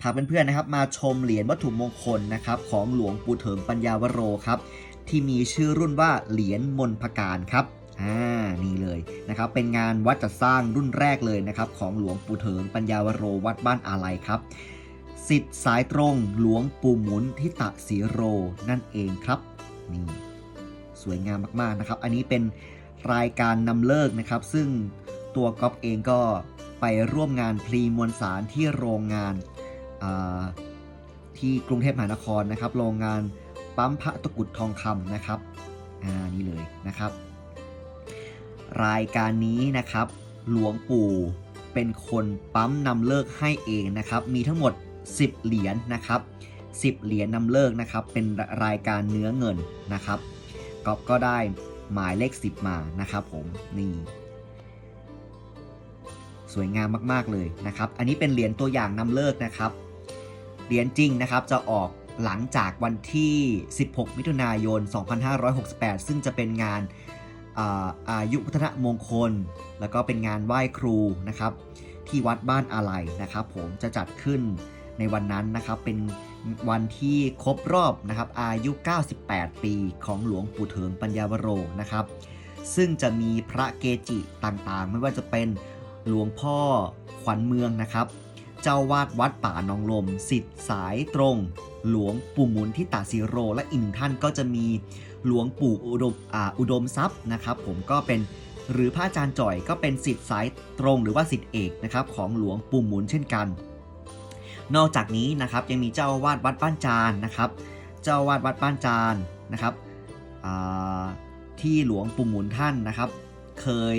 พาเพื่อนๆนะครับ มาชมเหรียญวัตถุมงคลนะครับของหลวงปู่เถิงปัญญาวโรครับ ที่มีชื่อรุ่นว่าเหรียญมนพการครับอ่านี่เลยนะครับเป็นงานวัดจัดสร้างรุ่นแรกเลยนะครับของหลวงปู่เถิงปัญญาวโรวัดบ้านอาลัยครับสิทธิ์สายตรงหลวงปู่หมุนทิตะสีโรนั่นเองครับนี่สวยงามมากๆนะครับ อันนี้เป็นรายการนำเลิกนะครับ ซึ่งตัวก๊อฟเองก็ไปร่วมงานพลีมวลสารที่โรงงาน ที่กรุงเทพมหานครนะครับโรงงานปั๊มพระตะกุดทองคำนะครับอ่านี่เลยนะครับ รายการนี้นะครับ หลวงปู่เป็นคนปั๊มนำเลิกให้เองนะครับ มีทั้งหมด 10 เหรียญนะครับ 10 เหรียญนำเลิกนะครับ เป็นรายการเนื้อเงินนะครับก็ก็ได้หมายเลข 10 มานะครับผมนี่สวยงามมาก ๆ เลยนะครับ อันนี้เป็นเหรียญตัวอย่างนำเลิกนะครับ เหรียญจริงนะครับจะออกหลังจากวันที่ 16 มิถุนายน 2568 ซึ่งจะเป็นงานอายุพัฒนมงคล แล้วก็เป็นงานไหว้ครูนะครับที่วัดบ้านอาลัยนะครับ ผมจะจัดขึ้นในวันนั้นนะครับเป็นวันที่ครบรอบนะครับอายุ 98 ปีของหลวงปู่เถิงปัญญาวโรนะครับ ซึ่งจะมีพระเกจิต่างๆ ไม่ว่าจะเป็นหลวงพ่อขวัญเมืองนะครับ เจ้าวาดวัดป่าหนองลมสิทธิ์สายตรง หลวงปู่หมุนที่ตาสีโร และอีกหนึ่งท่านก็จะมีหลวงปู่อุดมอ่าอุดมทรัพย์นะครับ ผมก็เป็นหรือพระอาจารย์จ่อยก็เป็นสิทธิ์สายตรงหรือว่าสิทธิ์เอกนะครับของหลวงปู่หมุนเช่นกัน นอกจากนี้นะครับยังมีเจ้าวาดวัดบ้านจานนะครับ เจ้าวาดวัดบ้านจานนะครับที่หลวงปู่หมุนท่านนะครับ เคย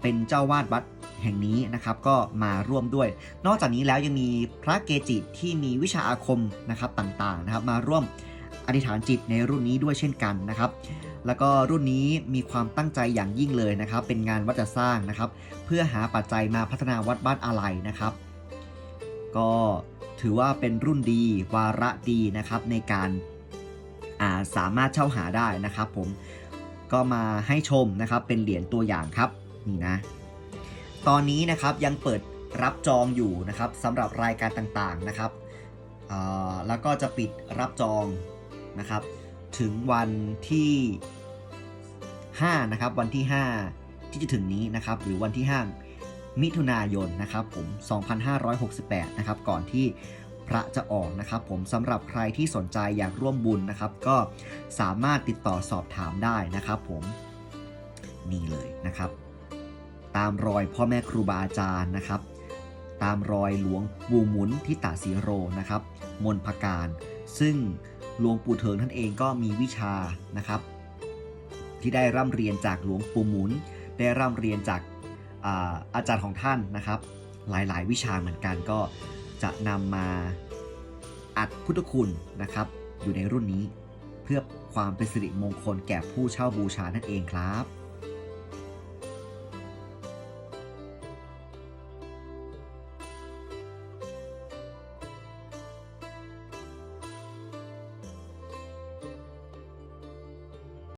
เป็นเจ้าวาดวัด แห่งนี้นะครับก็มาร่วมด้วย นอกจากนี้แล้วยังมีพระเกจิที่มีวิชาอาคมนะครับต่างๆนะครับมาร่วมอธิษฐานจิตในรุ่นนี้ด้วยเช่นกันนะครับ แล้วก็รุ่นนี้มีความตั้งใจอย่างยิ่งเลยนะครับ เป็นงานวัดจะสร้างนะครับ เพื่อหาปัจจัยมาพัฒนาวัดบ้านอาลัยนะครับ ก็ถือว่าเป็นรุ่นดีวาระดีนะครับในการาสามารถเช่าหาได้นะครับ ผมก็มาให้ชมนะครับเป็นเหรียญตัวอย่างครับนี่นะ ตอนนี้นะครับยังเปิดรับจองอยู่นะครับสำหรับรายการต่างๆนะครับแล้วก็จะปิดรับจองนะครับ ถึงวันที่ 5 นะครับ วันที่ 5 ที่จะถึงนี้นะครับ หรือวันที่ 5 มิถุนายนนะครับผม 2568 นะครับ ก่อนที่พระจะออกนะครับ ผมสำหรับใครที่สนใจอยากร่วมบุญนะครับ ก็สามารถติดต่อสอบถามได้นะครับ ผมนี่เลยนะครับ ตามรอยพ่อแม่ครูบาอาจารย์นะครับ ตามรอยหลวงปู่หมุนทิตาสีโรนะครับ มนพการ ซึ่งหลวงปู่เถิงท่านเองก็มีวิชานะครับ ที่ได้ร่ำเรียนจากหลวงปู่หมุน ได้ร่ำเรียนจากอาอาจารย์ของท่านนะครับ หลายๆ วิชาเหมือนกันก็จะนำมาอัดพุทธคุณนะครับ อยู่ในรุ่นนี้เพื่อความเป็นสิริมงคลแก่ผู้เช่าบูชานั่นเองครับ